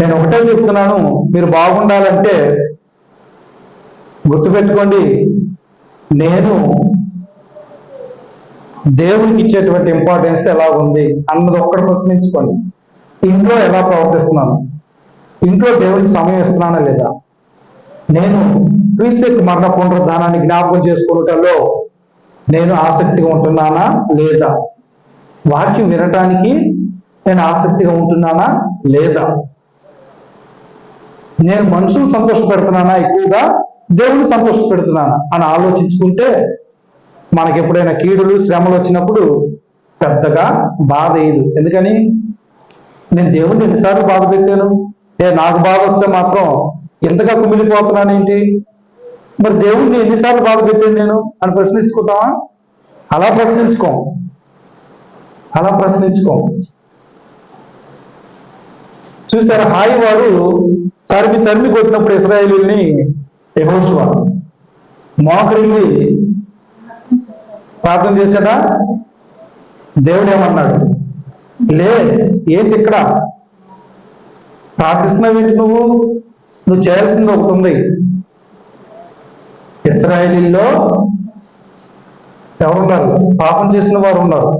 నేను ఒకటే చెప్తున్నాను మీరు బాగుండాలంటే గుర్తుపెట్టుకోండి నేను దేవునికి ఇచ్చేటువంటి ఇంపార్టెన్స్ ఎలా ఉంది అన్నది ఒక్కటి ప్రశ్నించుకోండి. ఇంట్లో ఎలా ప్రవర్తిస్తున్నాను? ఇంట్లో దేవునికి సమయం ఇస్తున్నానా లేదా? నేను క్రీస్తు యొక్క మరణ పునరుద్ధానాన్ని జ్ఞాపకం చేసుకున్నటలో నేను ఆసక్తిగా ఉంటున్నానా లేదా? వాక్యం వినటానికి నేను ఆసక్తిగా ఉంటున్నానా లేదా? నేను మనుషులు సంతోష పెడుతున్నానా ఎక్కువగా? దేవుని సంతోష పెడుతున్నానా అని ఆలోచించుకుంటే మనకి ఎప్పుడైనా కీడులు శ్రమలు వచ్చినప్పుడు పెద్దగా బాధ వేయదు. ఎందుకని? నేను దేవుడిని ఎన్నిసార్లు బాధ పెట్టాను? ఏ నాకు బాధ వస్తే మాత్రం ఎంతగా కుమిలిపోతున్నానేంటి మరి దేవుణ్ణి ఎన్నిసార్లు బాధ పెట్టాను నేను? అని ప్రశ్నించుకుంటావా? అలా ప్రశ్నించుకోం. అలా ప్రశ్నించుకోం. చూసారా హాయి వారు తరిమి తరిమి కొట్టినప్పుడు ఇస్రాయేలీని యెహోషువ మోకరిల్లి ప్రార్థన చేశాడా? దేవుడు ఏమన్నాడు? లే ఏంటి ఇక్కడ? ప్రార్థిస్తున్నావు ఏంటి నువ్వు? నువ్వు చేయాల్సింది ఒకటి ఉంది. ఇస్రాయలీల్లో ఎవరున్నారు పాపం చేసిన వారు ఉన్నారు.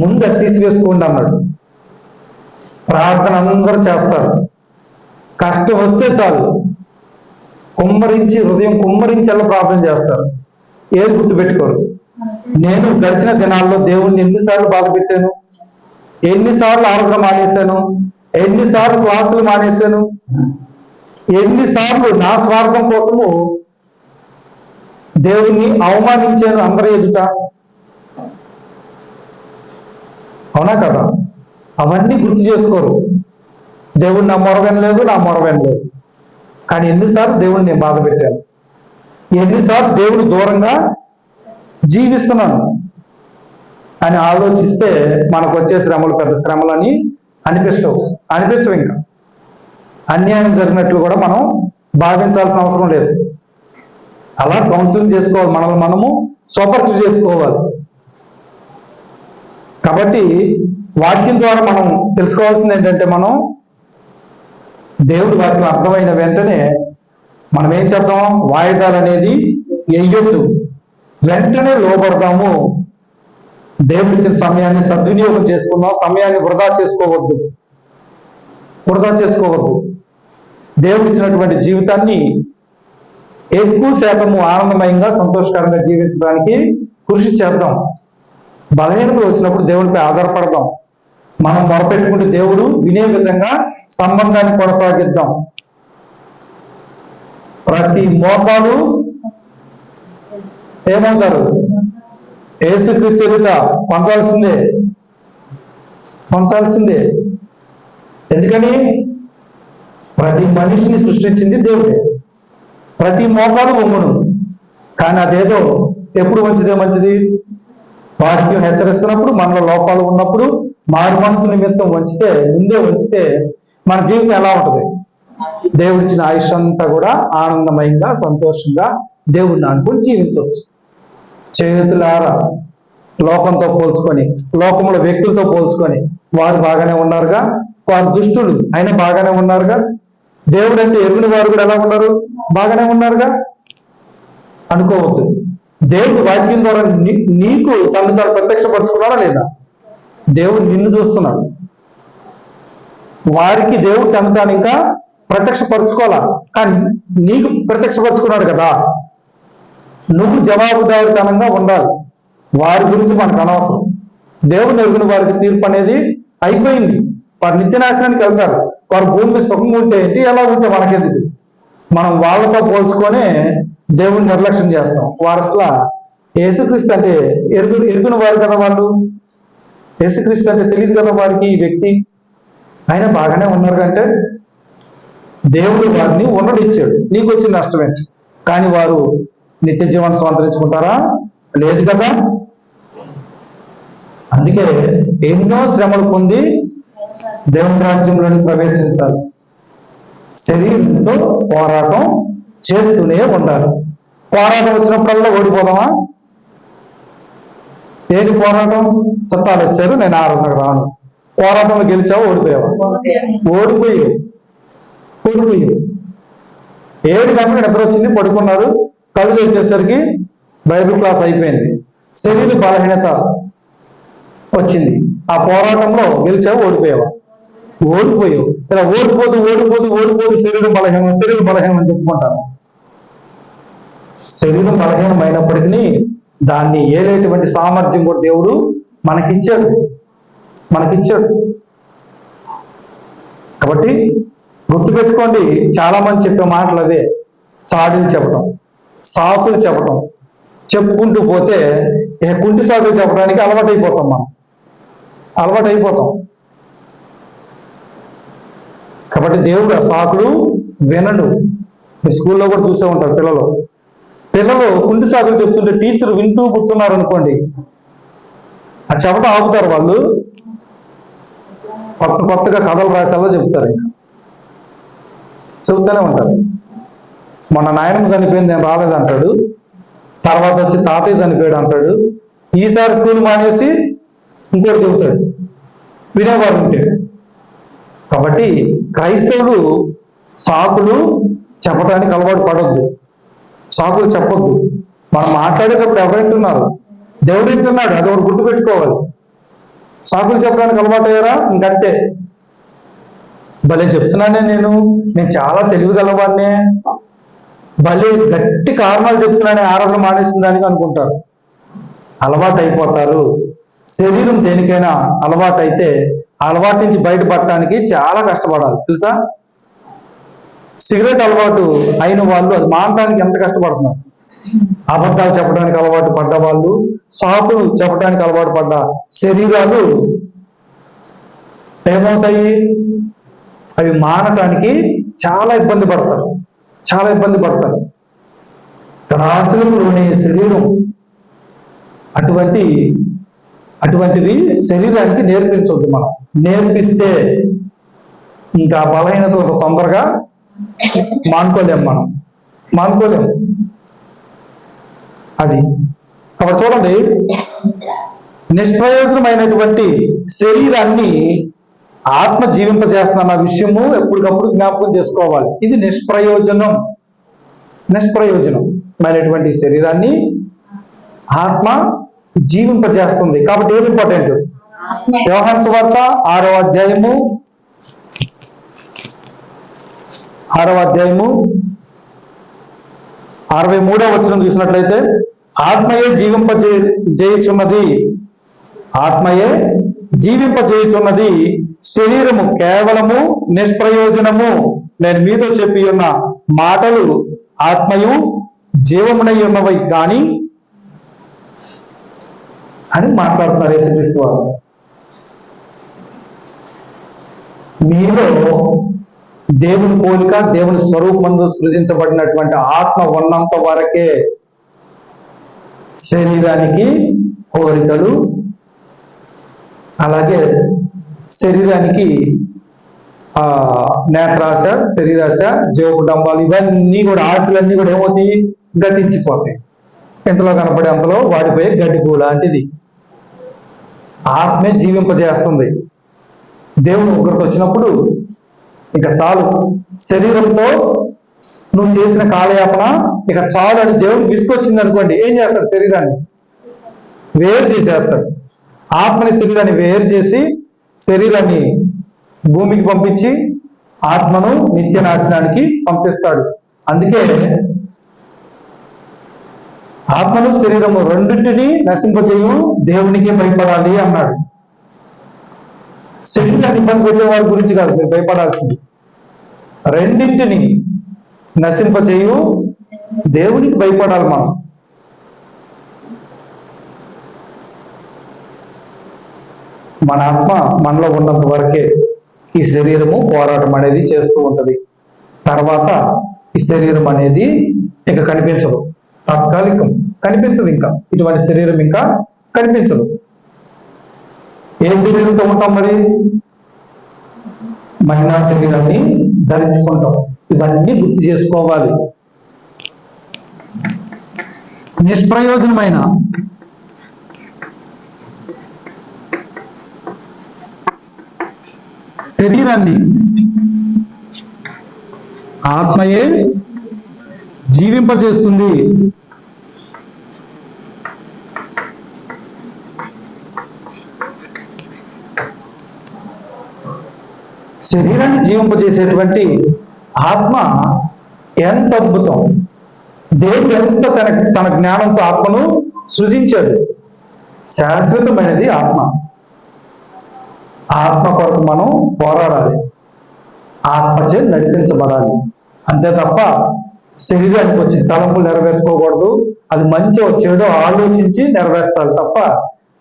ముందు తీసివేసుకోండి అన్నాడు. ప్రార్థన అందరూ చేస్తారు. కష్టం వస్తే చాలు. కుమ్మరించి హృదయం కుమ్మరించేలా ప్రార్థన చేస్తారు. ఏది గుర్తుపెట్టుకోరు. నేను గడిచిన దినాల్లో దేవుణ్ణి ఎన్నిసార్లు బాధ పెట్టాను? ఎన్నిసార్లు ఆరాధన మానేశాను? ఎన్నిసార్లు క్లాసులు మానేశాను? ఎన్నిసార్లు నా స్వార్థం కోసము దేవుణ్ణి అవమానించాను అందరి ఎదుట? అవునా కదా? అవన్నీ గుర్తు చేసుకోరు. దేవుడు నా మొర నా మొర కానీ ఎన్నిసార్లు దేవుడిని నేను బాధ పెట్టాను. ఎన్నిసార్లు దేవుడు దూరంగా జీవిస్తున్నాను అని ఆలోచిస్తే మనకు వచ్చే శ్రమలు పెద్ద శ్రమలు అని అనిపించవు. అనిపించవు ఇంకా. అన్యాయం జరిగినట్లు కూడా మనం భావించాల్సిన అవసరం లేదు. అలా కౌన్సిలింగ్ చేసుకోవాలి మనల్ని మనము స్వపరిచయం చేసుకోవాలి. కాబట్టి వాక్యం ద్వారా మనం తెలుసుకోవాల్సింది ఏంటంటే మనం దేవుడి వాక్యం అర్థమైన వెంటనే మనం ఏం చేద్దాం వాయిదాలు అనేది వేయొద్దు. వెంటనే లోపడదాము దేవుడు ఇచ్చిన సమయాన్ని సద్వినియోగం చేసుకుందాం సమయాన్ని వృధా చేసుకోవద్దు. వృధా చేసుకోవద్దు. దేవుడు ఇచ్చినటువంటి జీవితాన్ని ఎక్కువ శాతము ఆనందమయంగా సంతోషకరంగా జీవించడానికి కృషి చేద్దాం. బలహీనత వచ్చినప్పుడు దేవుడిపై ఆధారపడదాం. మనం మొరపెట్టుకుంటే దేవుడు వినే విధంగా సంబంధాన్ని కొనసాగిద్దాం. ప్రతి మోకాలు ఏమంటారు? ఏసుక్రీస్తు ఎదుట పంచాల్సిందే. పంచాల్సిందే. ఎందుకని? ప్రతి మనిషిని సృష్టించింది దేవుడే. ప్రతి మోకాలు ఉమ్మును కానీ అదేదో ఎప్పుడు మంచిదే మంచిది? వాక్యం హెచ్చరిస్తున్నప్పుడు మనలో లోపాలు ఉన్నప్పుడు మారు మనసు నిమిత్తం వంచితే ముందే వంచితే మన జీవితం ఎలా ఉంటుంది? దేవుడిచ్చిన ఆయుష్ అంతా కూడా ఆనందమయంగా సంతోషంగా దేవుడిని అనుకుని జీవించవచ్చు చేతులారా లోకంతో పోల్చుకొని లోకంలో వ్యక్తులతో పోల్చుకొని వారు బాగానే ఉన్నారుగా? వారు దుష్టులు అయినా బాగానే ఉన్నారుగా? దేవుడు అంటే ఎరుగుని వారు కూడా ఎలా ఉన్నారు బాగానే ఉన్నారుగా? అనుకోవద్దు. దేవుడు వాక్యం ద్వారా నీకు నీకు తను తాను ప్రత్యక్షపరచుకున్నాడా లేదా? దేవుడు నిన్ను చూస్తున్నాడు. వారికి దేవుడు తను తాను ఇంకా ప్రత్యక్షపరచుకోవాలా? కానీ నీకు ప్రత్యక్షపరచుకున్నాడు కదా. నువ్వు జవాబుదారితనంగా ఉండాలి. వారి గురించి మనకు అనవసరం. దేవుడు ఎరుగున వారికి తీర్పు అనేది అయిపోయింది. వారు నిత్యనాశనానికి వెళ్తారు. వారు భూమి సుఖంగా ఉంటే ఏంటి? ఎలా ఉంటే మనకెందుకు? మనం వాళ్ళతో పోల్చుకొని దేవుడిని నిర్లక్ష్యం చేస్తాం. వారు యేసుక్రీస్తు అంటే ఎరుగు ఎరుగున వారు కదా వాళ్ళు? యేసుక్రీస్తు అంటే తెలియదు కదా వారికి ఈ వ్యక్తి? ఆయన బాగానే ఉన్నారు అంటే దేవుడు వారిని ఉన్నడిచ్చాడు నీకు వచ్చిన నష్టం ఏంటి? కానీ వారు నిత్య జీవనం స్వంతరించుకుంటారా లేదు కదా? అందుకే ఎన్నో శ్రమలు పొంది దేవుని రాజ్యంలోని ప్రవేశించాలి. శరీరంతో పోరాటం చేస్తూనే ఉండాలి. పోరాటం వచ్చినప్పుడల్లా ఓడిపోదామా? ఏంటి పోరాటం? చుట్టాలు వచ్చారు నేను ఆరాధనకు రాను. పోరాటంలో గెలిచావా? ఓడిపోయావా? ఓడిపోయావు. ఓడిపోయావు. ఏడు గంటలకు నిద్ర వచ్చింది పడుకున్నారు. కళ్ళు వచ్చేసరికి బైబిల్ క్లాస్ అయిపోయింది. శరీర బలహీనత వచ్చింది. ఆ పోరాటంలో గెలిచావు? ఓడిపోయావా? ఓడిపోయావు. ఇలా ఓడిపోతూ ఓడిపోతూ ఓడిపోతూ శరీరం బలహీనం శరీరం బలహీనం అని చెప్పుకుంటారు. శరీరం బలహీనమైనప్పటికీ దాన్ని ఏలేటువంటి సామర్థ్యం కూడా దేవుడు మనకిచ్చాడు. మనకిచ్చాడు. కాబట్టి గుర్తుపెట్టుకోండి చాలా మంది చెప్పే మాటలు అవే. చాడీలు చెప్పడం సాకులు చెప్పడం చెప్పుకుంటూ పోతే ఏ కుంటి సాకులు చెప్పడానికి అలవాటు అయిపోతాం మనం. అలవాటు అయిపోతాం కాబట్టి దేవుడు ఆ సాకులు వినడు. మీ స్కూల్లో కూడా చూసే ఉంటారు పిల్లలు. పిల్లలు కుంటి సాగు చెప్తుంటే టీచర్ వింటూ కూర్చున్నారు అనుకోండి. ఆ చెమట ఆపుతారు వాళ్ళు. కొత్త కొత్తగా కథలు రాసేలా చెప్తారు ఇంకా. చెబుతూనే ఉంటారు. మొన్న నాయనమ్మ చనిపోయింది నేను రాలేదంటాడు తర్వాత వచ్చి తాతయ్య చనిపోయాడు అంటాడు. ఈసారి స్కూల్ మానేసి ఇంకోటి చెబుతాడు. వినేవాడు ఉంటే. కాబట్టి క్రైస్తవుడు సాకులు చెప్పడానికి అలవాటు పడొద్దు. సాకులు చెప్పొద్దు. మనం మాట్లాడేటప్పుడు ఎవరు వింటున్నారు? దేవుడు వింటున్నాడు అది ఒకటి గుర్తు పెట్టుకోవాలి సాకులు చెప్పడానికి అలవాటు అయ్యారా ఇంకంతే. భలే చెప్తున్నానే నేను. నేను చాలా తెలివి గలవాడినే భలే గట్టి కారణాలు చెప్తున్నానే ఆరాధన మానేసిన దానికి అనుకుంటారు. అలవాటు అయిపోతారు శరీరం దేనికైనా అలవాటు అయితే అలవాటు నుంచి బయటపడటానికి చాలా కష్టపడాలి. తెలుసా? సిగరెట్ అలవాటు అయిన వాళ్ళు అది మానడానికి ఎంత కష్టపడుతున్నారు? అబద్ధాలు చెప్పడానికి అలవాటు పడ్డ వాళ్ళు సాకులు చెప్పడానికి అలవాటు పడ్డ శరీరాలు ఏమవుతాయి? అవి మానటానికి చాలా ఇబ్బంది పడతారు. చాలా ఇబ్బంది పడతారు. త్రాసులలోని శరీరం అటువంటి అటువంటివి శరీరానికి నేర్పించవద్దు మనం. నేర్పిస్తే ఇంకా బలహీనతలకు తొందరగా మానుకోలేం మనం. మానుకోలేం. అది. కాబట్టి చూడండి నిష్ప్రయోజనమైనటువంటి శరీరాన్ని ఆత్మ జీవింపజేస్తున్న విషయము ఎప్పటికప్పుడు జ్ఞాపకం చేసుకోవాలి. ఇది నిష్ప్రయోజనం. నిష్ప్రయోజనమైనటువంటి శరీరాన్ని ఆత్మ జీవింపజేస్తుంది. కాబట్టి ఏది ఇంపార్టెంట్ వ్యవహార సువార్త ఆరో అధ్యాయము ఆరవ అధ్యాయము అరవై మూడవ వచనం చూసినట్లయితే ఆత్మయే జీవింపజే జేయుచున్నది. ఆత్మయే జీవింపజేయుచున్నది. శరీరము కేవలము నిష్ప్రయోజనము. నేను మీతో చెప్పి ఉన్న మాటలు ఆత్మయు జీవమునై ఉన్నవి. కానీ అని మాట్లాడుతున్నారు యేసుక్రీస్తు వారు. మీలో దేవుని పోలిక దేవుని స్వరూపంలో సృజించబడినటువంటి ఆత్మ ఉన్నంత వరకే శరీరానికి కోరికలు అలాగే శరీరానికి ఆ నేత్రాశ శరీరాశ జీవకుటంబాలు ఇవన్నీ కూడా ఆశలన్నీ కూడా ఏమవుతాయి? గతించిపోతాయి. ఇంతలో కనపడే అంతలో వాడిపోయే గడ్డిపూ లాంటిది. ఆత్మే జీవింపజేస్తుంది. దేవుడు ఒకరికి వచ్చినప్పుడు ఇక చాలు. శరీరంతో నువ్వు చేసిన కాలయాపన ఇక చాలు అని దేవుడు తీసుకొచ్చింది అనుకోండి. ఏం చేస్తాడు శరీరాన్ని? వేరు చేసేస్తాడు. ఆత్మని శరీరాన్ని వేరు చేసి శరీరాన్ని భూమికి పంపించి ఆత్మను నిత్య నాశనానికి పంపిస్తాడు. అందుకే ఆత్మను శరీరము రెండింటిని నశింపజేయు దేవునికి భయపడాలి అన్నాడు. శరీరాన్ని ఇబ్బంది పెట్టే వారి గురించి కాదు మీరు భయపడాల్సింది. రెండింటిని నశింపచేయు దేవునికి భయపడాలి మనం. మన ఆత్మ మనలో ఉన్నంత వరకే ఈ శరీరము పోరాటం అనేది చేస్తూ ఉంటది. తర్వాత ఈ శరీరం అనేది ఇంకా కనిపించదు. తాత్కాలికం కనిపించదు ఇంకా. ఇటువంటి శరీరం ఇంకా కనిపించదు. ఏ శరీరంతో ఉంటాం మరి? మహిళా శరీరాన్ని ధరించుకుంటాం. ఇవన్నీ గుర్తు చేసుకోవాలి. నిష్ప్రయోజనమైన శరీరాన్ని ఆత్మయే జీవింపజేస్తుంది. శరీరాన్ని జీవింపజేసేటువంటి ఆత్మ ఎంత అద్భుతం. దేవుడు ఎంత తన తన జ్ఞానంతో ఆత్మను సృజించాడు. శాశ్వతమైనది ఆత్మ. ఆత్మ కొరకు మనం పోరాడాలి. ఆత్మచే నడిపించబడాలి. అంతే తప్ప శరీరానికి వచ్చి తలంపులు నెరవేర్చుకోకూడదు. అది మంచి చెడు ఆలోచించి నెరవేర్చాలి తప్ప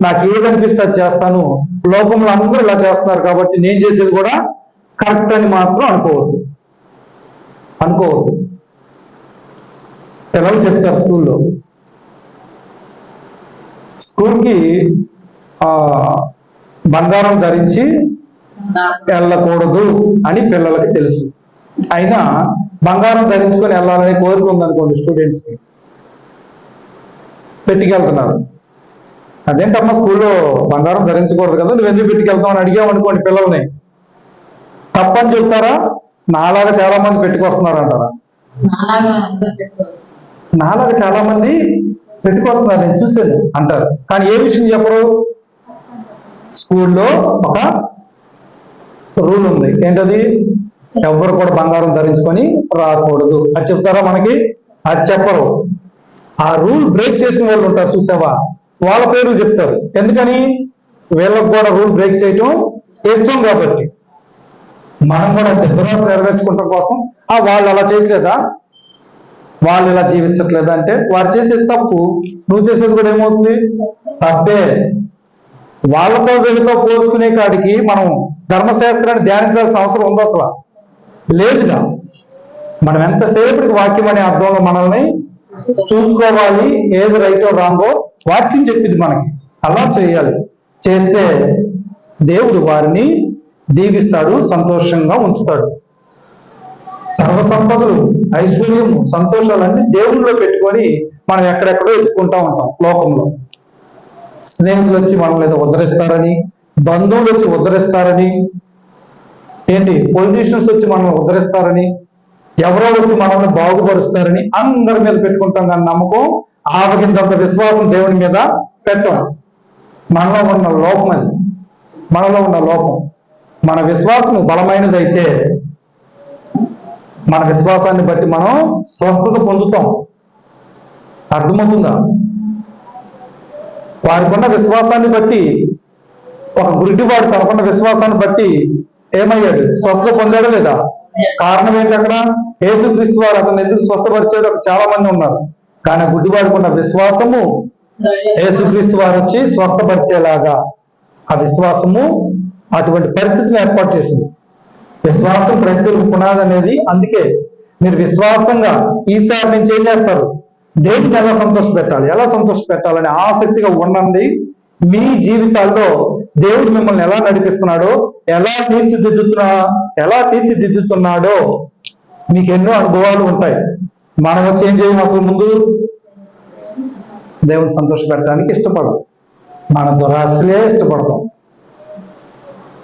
నాకు ఏదనిపిస్తే అది చేస్తాను. లోకంలో అందరూ ఇలా చేస్తున్నారు కాబట్టి నేను చేసేది కూడా కరెక్ట్ అని మాత్రం అనుకోవద్దు. అనుకోవద్దు. పిల్లలు చెప్తారు స్కూల్లో? స్కూల్కి బంగారం ధరించి వెళ్ళకూడదు అని పిల్లలకి తెలుసు. అయినా బంగారం ధరించుకొని వెళ్ళాలని కోరిక ఉందనుకోండి స్టూడెంట్స్కి. పెట్టుకెళ్తున్నారు. అదేంటమ్మా స్కూల్లో బంగారం ధరించకూడదు కదా నువ్వు ఎందుకు పెట్టుకెళ్తావు అని అడిగావు అనుకోండి పిల్లల్ని. తప్పని చెప్తారా? నాలాగా చాలా మంది పెట్టుకొస్తున్నారు. అంటారా నాలాగా చాలా మంది పెట్టుకొస్తున్నారు నేను చూశాను అంటారు. కానీ ఏ విషయం చెప్పరు? స్కూల్లో ఒక రూల్ ఉంది. ఏంటది? ఎవరు కూడా బంగారం ధరించుకొని రాకూడదు. అది చెప్తారా మనకి? అది చెప్పరు. ఆ రూల్ బ్రేక్ చేసిన వాళ్ళు ఉంటారు చూసావా? వాళ్ళ పేర్లు చెప్తారు. ఎందుకని? వీళ్ళకి కూడా రూల్ బ్రేక్ చేయటం ఇష్టం కాబట్టి. మనం కూడా అంతే. దురాశ నెరవేర్చుకోవటం కోసం. ఆ వాళ్ళు అలా చేయట్లేదా? వాళ్ళు ఇలా జీవించట్లేదు అంటే వారు చేసేది తప్పు నువ్వు చేసేది కూడా ఏమవుతుంది? తప్పే. వాళ్ళతో వీళ్ళతో పోల్చుకునే కాడికి మనం ధర్మశాస్త్రాన్ని ధ్యానించాల్సిన అవసరం ఉందా అసలు? లేదుగా. మనం ఎంతసేపటికి వాక్యం అనే అర్థంలో మనల్ని చూసుకోవాలి ఏది రైటో రాంగో వాక్యం చెప్పింది మనకి. అలా చేయాలి. చేస్తే దేవుడు వారిని దీవిస్తాడు సంతోషంగా ఉంచుతాడు. సర్వ సంపదలు ఐశ్వర్యము సంతోషాలన్నీ దేవుళ్ళలో పెట్టుకొని మనం ఎక్కడెక్కడో ఎత్తుకుంటా ఉంటాం లోకంలో. స్నేహితులు వచ్చి మనల్ని ఏదో ఉద్ధరిస్తారని బంధువులు వచ్చి ఉద్ధరిస్తారని ఏంటి పొలిటీషియన్స్ వచ్చి మనల్ని ఉద్ధరిస్తారని ఎవరో వచ్చి మనల్ని బాగుపరుస్తారని అందరి మీద పెట్టుకుంటాం కానీ నమ్మకం ఆవగించంత విశ్వాసం దేవుని మీద పెట్టం. మనలో ఉన్న లోపం అది. మనలో ఉన్న లోపం. మన విశ్వాసం బలమైనదైతే మన విశ్వాసాన్ని బట్టి మనం స్వస్థత పొందుతాం. అర్థమవుతుందా? వారికున్న విశ్వాసాన్ని బట్టి ఒక గురిటివాడు తనకున్న విశ్వాసాన్ని బట్టి ఏమయ్యాడు? స్వస్థత పొందాడా లేదా? కారణం ఏంటి అక్కడ? యేసుక్రీస్తు వారు అతను ఎందుకు స్వస్థపరిచాడు చాలా మంది ఉన్నారు. కానీ ఆ గుడ్డివాడుకున్న విశ్వాసము యేసుక్రీస్తు వారు వచ్చి స్వస్థపరిచేలాగా ఆ విశ్వాసము అటువంటి పరిస్థితిని ఏర్పాటు చేసింది. విశ్వాసం పరిస్థితులకు పునాది అనేది అందుకే మీరు విశ్వాసంగా ఈసారి నుంచి ఏం చేస్తారు? దేవుడిని ఎలా సంతోష పెట్టాలి? ఎలా సంతోష పెట్టాలని ఆసక్తిగా ఉండండి. మీ జీవితాల్లో దేవుడు మిమ్మల్ని ఎలా నడిపిస్తున్నాడో ఎలా తీర్చిదిద్దుతున్నా ఎలా తీర్చిదిద్దుతున్నాడో మీకు ఎన్నో అనుభవాలు ఉంటాయి. మనం వచ్చి ఏం చేయం అసలు ముందు. దేవుని సంతోష పెట్టడానికి ఇష్టపడం మన దురాశలే ఇష్టపడతాం.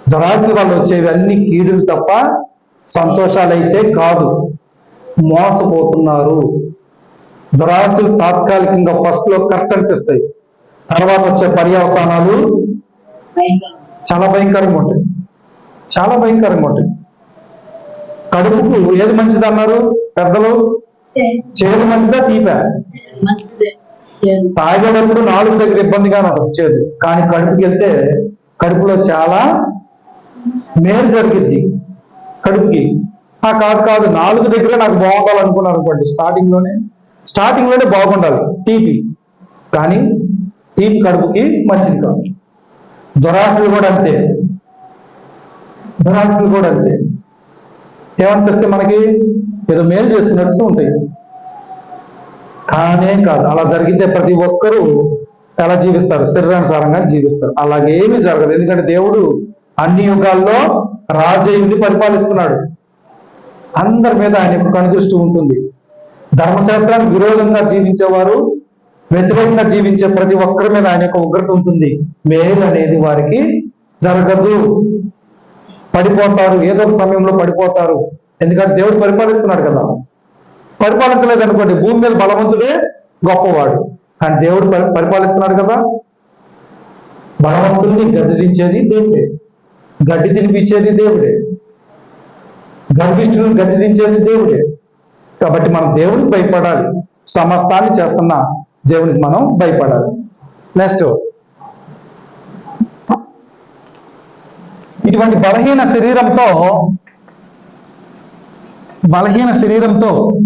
దురాశల వల్ల వచ్చేవి అన్ని కీడులు తప్ప సంతోషాలైతే కాదు. మోసపోతున్నారు. దురాశలు తాత్కాలికంగా ఫస్ట్లో కరెక్ట్ అనిపిస్తాయి. తర్వాత వచ్చే పర్యవసానాలు చాలా భయంకరంగా ఉంటాయి. చాలా భయంకరంగా ఉంటాయి. కడుపుకు ఏది మంచిది అన్నారు? పెద్దలు? చేదు మంచిదా తీపా? తాగేటప్పుడు నాలుగు దగ్గర ఇబ్బందిగానే ఉంటుంది చేదు. కానీ కడుపుకి వెళ్తే కడుపులో చాలా మేలు జరిగిద్ది. కడుపుకి. ఆ కాదు కాదు నాలుగు దగ్గర నాకు బాగుండాలి అనుకున్నారు అనుకోండి స్టార్టింగ్లోనే. స్టార్టింగ్లోనే బాగుండాలి తీపి. కానీ తీపి కడుపుకి మంచిది కాదు. దురాశలు కూడా అంతే. దురాశలు కూడా అంతే. ఏమనిపిస్తే మనకి? ఏదో మేలు చేస్తున్నట్టు ఉంటాయి. కానే కాదు అలా జరిగితే ప్రతి ఒక్కరూ ఎలా జీవిస్తారు? శరీరానుసారంగా జీవిస్తారు. అలాగేమీ జరగదు. ఎందుకంటే దేవుడు అన్ని యుగాల్లో రాజయుడిని పరిపాలిస్తున్నాడు. అందరి మీద ఆయన కనుదృష్టి ఉంటుంది. ధర్మశాస్త్రానికి విరోధంగా జీవించేవారు వ్యతిరేకంగా జీవించే ప్రతి ఒక్కరి మీద ఆయన యొక్క ఉగ్రత ఉంటుంది. మేలు అనేది వారికి జరగదు. పడిపోతారు. ఏదో ఒక సమయంలో పడిపోతారు. ఎందుకంటే దేవుడు పరిపాలిస్తున్నాడు కదా. పరిపాలించలేదు అనుకోండి. భూమి మీద బలవంతుడే గొప్పవాడు. కానీ దేవుడు పరి- పరిపాలిస్తున్నాడు కదా. బలవంతుడిని గడ్డి దేవుడే. గడ్డి తినిపించేది దేవుడే. గర్భిష్ఠులను గడ్డి దించేది దేవుడే. కాబట్టి మనం దేవుడికి భయపడాలి. సమస్తాన్ని చేస్తున్న దేవునికి మనం భయపడాలి. నెక్స్ట్ ఇటువంటి బలహీన శరీరంతో బలహీన శరీరంతో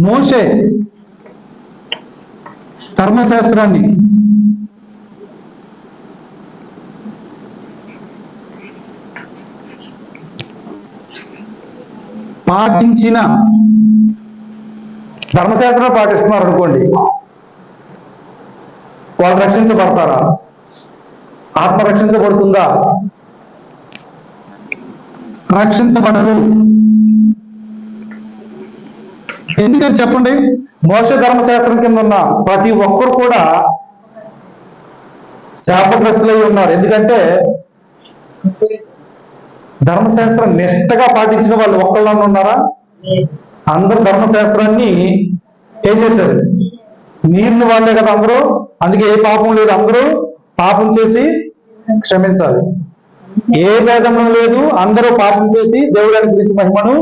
మోషే ధర్మశాస్త్రాన్ని పాటించిన ధర్మశాస్త్రం పాటిస్తున్నారు అనుకోండి వాళ్ళు రక్షించబడతారా? ఆత్మ రక్షించబడుతుందా? రక్షించబడదు. ఎందుకని చెప్పండి? మోస ధర్మశాస్త్రం కింద ఉన్న ప్రతి ఒక్కరు కూడా శాపగ్రస్తులై ఉన్నారు. ఎందుకంటే ధర్మశాస్త్రం నిష్టగా పాటించిన వాళ్ళు ఒక్కళ్ళని ఉన్నారా? అందరు ధర్మశాస్త్రాన్ని ఏం చేశారు? నీరుని వాళ్ళే కదా అందరూ? అందుకే ఏ పాపం లేదు అందరూ పాపం చేసి క్షమించాలి. ఏ భేదము లేదు అందరూ పాపం చేసి దేవుడానికి గురించి మహిమను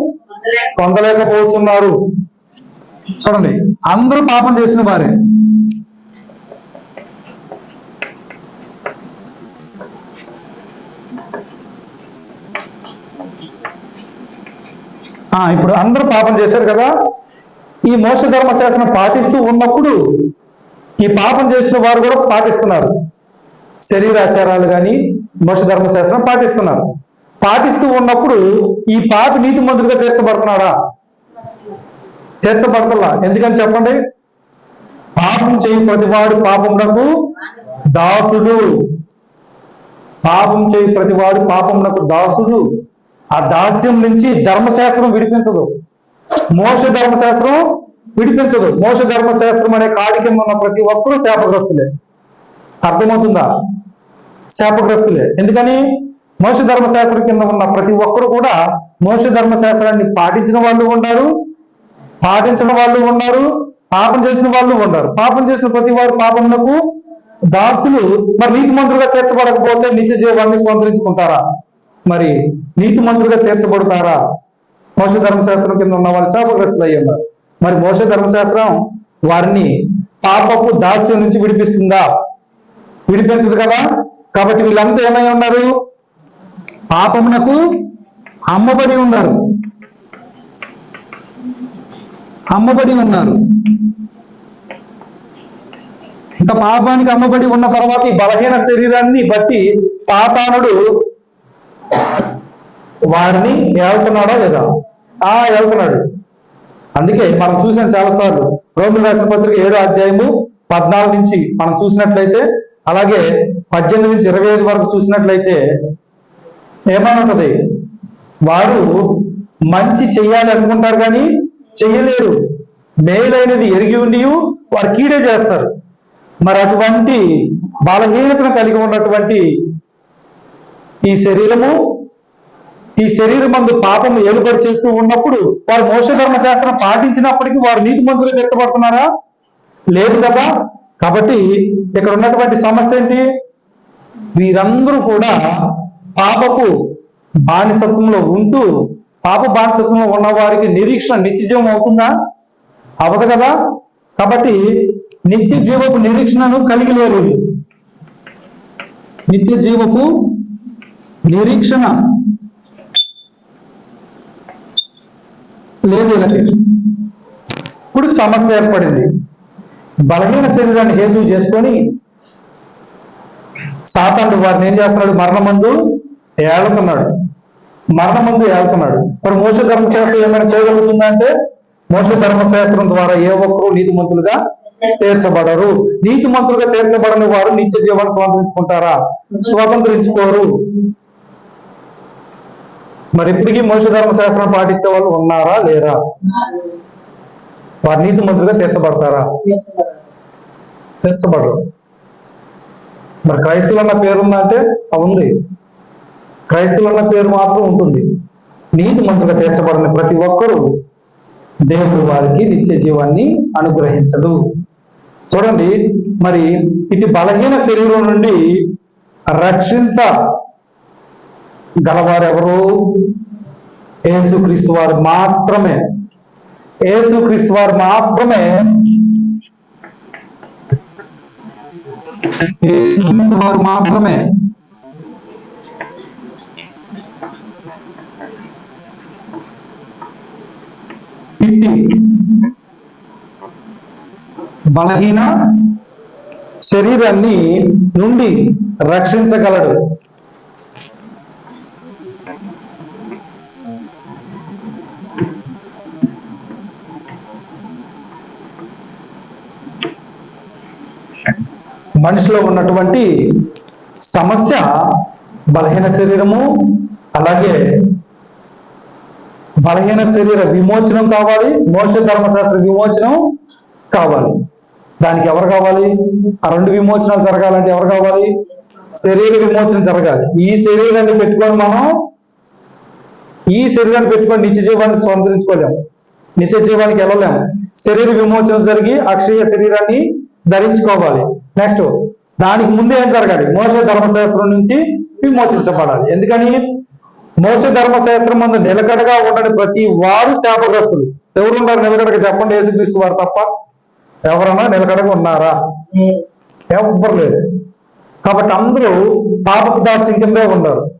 పొందలేకపోతున్నారు. చూడండి అందరూ పాపం చేసిన వారే. ఇప్పుడు అందరూ పాపం చేశారు కదా? ఈ మోస ధర్మశాస్త్రం పాటిస్తూ ఉన్నప్పుడు ఈ పాపం చేసిన వారు కూడా పాటిస్తున్నారు. శరీరాచారాలు కానీ మోస ధర్మశాస్త్రం పాటిస్తున్నారు. పాటిస్తూ ఉన్నప్పుడు ఈ పాపి నీతి మంత్రులుగా తీర్చబడుతున్నాడా? తీర్చబడతలా? ఎందుకని చెప్పండి? పాపం చేయి ప్రతివాడు పాపమునకు దాసుడు. పాపం చేయి ప్రతివాడు పాపమునకు దాసుడు. ఆ దాస్యం నుంచి ధర్మశాస్త్రం విడిపించదు. మోస ధర్మశాస్త్రం విడిపించదు. మోస ధర్మశాస్త్రం అనే కాడి కింద ఉన్న ప్రతి ఒక్కరూ శాపగ్రస్తులే. అర్థమవుతుందా? శాపగ్రస్తులే. ఎందుకని? మోస ధర్మశాస్త్రం కింద ఉన్న ప్రతి ఒక్కరు కూడా మోస ధర్మశాస్త్రాన్ని పాటించిన వాళ్ళు ఉన్నారు పాటించిన వాళ్ళు ఉన్నారు పాపం చేసిన వాళ్ళు ఉన్నారు పాపం చేసిన ప్రతి వారు పాపమునకు దాసులు మరి నీతి మంత్రులుగా తీర్చబడకపోతే నిత్య జీవాన్ని స్వంతరించుకుంటారా మరి నీతి మంత్రులుగా తీర్చబడతారా? మోస ధర్మశాస్త్రం కింద ఉన్న వారు శాపగ్రస్తులు అయ్యి ఉన్నారు మరి మోస ధర్మశాస్త్రం వారిని పాపపు దాస్యం నుంచి విడిపిస్తుందా? విడిపించదు కదా? కాబట్టి వీళ్ళంతా ఏమై ఉన్నారు? పాపమునకు అమ్మబడి ఉన్నారు. అమ్మబడి ఉన్నారు. ఇంకా పాపానికి అమ్మబడి ఉన్న తర్వాత ఈ బలహీన శరీరాన్ని బట్టి సాతానుడు వారిని ఏళ్తున్నాడా లేదా? ఆ ఏళ్తున్నాడు. అందుకే మనం చూసాం చాలాసార్లు రోమిల రాసిన పత్రిక ఏడో అధ్యాయము పద్నాలుగు నుంచి మనం చూసినట్లయితే అలాగే పద్దెనిమిది నుంచి ఇరవై ఐదు వరకు చూసినట్లయితే ఏమనుంటది? వారు మంచి చెయ్యాలి అనుకుంటారు కానీ చెయ్యలేరు. మేలైనది ఎరిగి ఉండి వారు కీడే చేస్తారు. మరి అటువంటి బలహీనతను కలిగి ఉన్నటువంటి ఈ శరీరము ఈ శరీరం మందు పాపం ఏలుబడి చేస్తూ ఉన్నప్పుడు వారు మోసధర్మ శాస్త్రం పాటించినప్పటికీ వారు నీతి మంత్రులు తీర్చబడుతున్నారా? లేదు కదా? కాబట్టి ఇక్కడ ఉన్నటువంటి సమస్య ఏంటి? వీరందరూ కూడా పాపపు బానిసత్వంలో ఉంటూ పాప బానిసత్వంలో ఉన్న వారికి నిరీక్షణ నిత్యజీవం అవుతుందా? అవదు కదా? కాబట్టి నిత్య జీవపు నిరీక్షణను కలిగి లేరు. నిత్య జీవపు నిరీక్షణ. లేదు ఇప్పుడు సమస్య ఏర్పడింది. బలహీన శరీరాన్ని హేతు చేసుకొని సాతానుడు వారిని ఏం చేస్తున్నాడు? మరణమందు ఏళ్తున్నాడు. మరణమందు ఏళ్తున్నాడు. మరి మోస ధర్మశాస్త్రం ఏమైనా చేయగలుగుతుందా అంటే? మోస ధర్మశాస్త్రం ద్వారా ఏ ఒక్కరూ నీతిమంతులుగా తీర్చబడరు. నీతిమంతులుగా తీర్చబడని వారు నిత్య జీవాన్ని స్వాతంత్రించుకుంటారా? స్వాతంత్రించుకోరు. మరి ఇప్పటికీ మనుష్య ధర్మశాస్త్రం పాటించే వాళ్ళు ఉన్నారా లేరా? ఉన్నారు. నీతి నీతిమంతులుగా తీర్చబడతారా? తీర్చబడరు. మరి క్రైస్తవులు అన్న పేరుందా అంటే ఉంది. క్రైస్తవుల పేరు మాత్రం ఉంటుంది. నీతి మంత్రుగా తీర్చబడిన ప్రతి ఒక్కరూ దేవుడు వారికి నిత్య జీవాన్ని అనుగ్రహించడు చూడండి మరి ఇది బలహీన శరీరం నుండి రక్షించ గలవారెవరు? యేసుక్రీస్తు వారు మాత్రమే. యేసుక్రీస్తు వారు మాత్రమే. వారు మాత్రమే. బలహీన శరీరాన్ని నుండి రక్షించగలడు. మనిషిలో ఉన్నటువంటి సమస్య బలహీన శరీరము అలాగే బలహీన శరీర విమోచనం కావాలి మోక్ష ధర్మశాస్త్ర విమోచనం కావాలి. దానికి ఎవరు కావాలి? ఆ రెండు విమోచనాలు జరగాలంటే ఎవరు కావాలి? శరీర విమోచన జరగాలి. ఈ శరీరాన్ని పెట్టుకొని మనం ఈ శరీరాన్ని పెట్టుకొని నిత్య జీవానికి స్వంతరించుకోలేము నిత్య జీవానికి వెళ్ళలేము శరీర విమోచన జరిగి అక్షయ శరీరాన్ని ధరించుకోవాలి. నెక్స్ట్ దానికి ముందే ఏం జరగాలి? మోసే ధర్మశాస్త్రం నుంచి విమోచించబడాలి. ఎందుకని? మోసే ధర్మశాస్త్రం ముందు నిలకడగా ఉండని ప్రతి వారు శాపగ్రస్తులు. ఎవరున్నారు నిలకడగా? చెప్పండి. యేసుక్రీస్తు వారు తప్ప ఎవరన్నా నిలకడగా ఉన్నారా? లేదు. లేరు. కాబట్టి అందరూ పాపపు దాస్యం కిందే ఉన్నారు.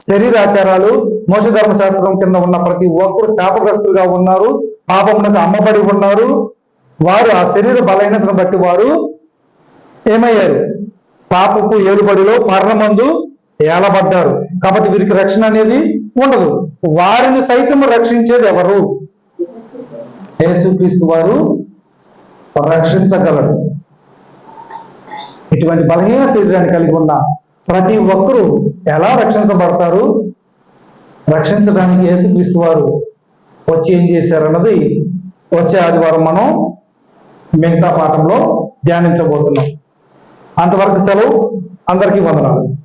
శరీరాచారాలు మోస ధర్మశాస్త్రం కింద ఉన్న ప్రతి ఒక్కరు శాపగ్రస్తులుగా ఉన్నారు. పాపమునకు అమ్మబడి ఉన్నారు. వారు ఆ శరీర బలహీనతను బట్టి వారు ఏమయ్యారు? పాపపు ఏలుబడిలో మరణమందు ఏలబడ్డారు. కాబట్టి వీరికి రక్షణ అనేది ఉండదు. వారిని సైతం రక్షించేది ఎవరు? యేసుక్రీస్తు వారు రక్షించగలరు. ఇటువంటి బలహీన శరీరాన్ని కలిగి ఉన్న ప్రతి ఒక్కరూ ఎలా రక్షించబడతారు? రక్షించడానికి యేసుక్రీస్తు వారు వచ్చి ఏం చేశారన్నది వచ్చే ఆదివారం మనం మిగతా పాఠంలో ధ్యానించబోతున్నాం. అంతవరకు సెలవు. అందరికీ వందనాలు.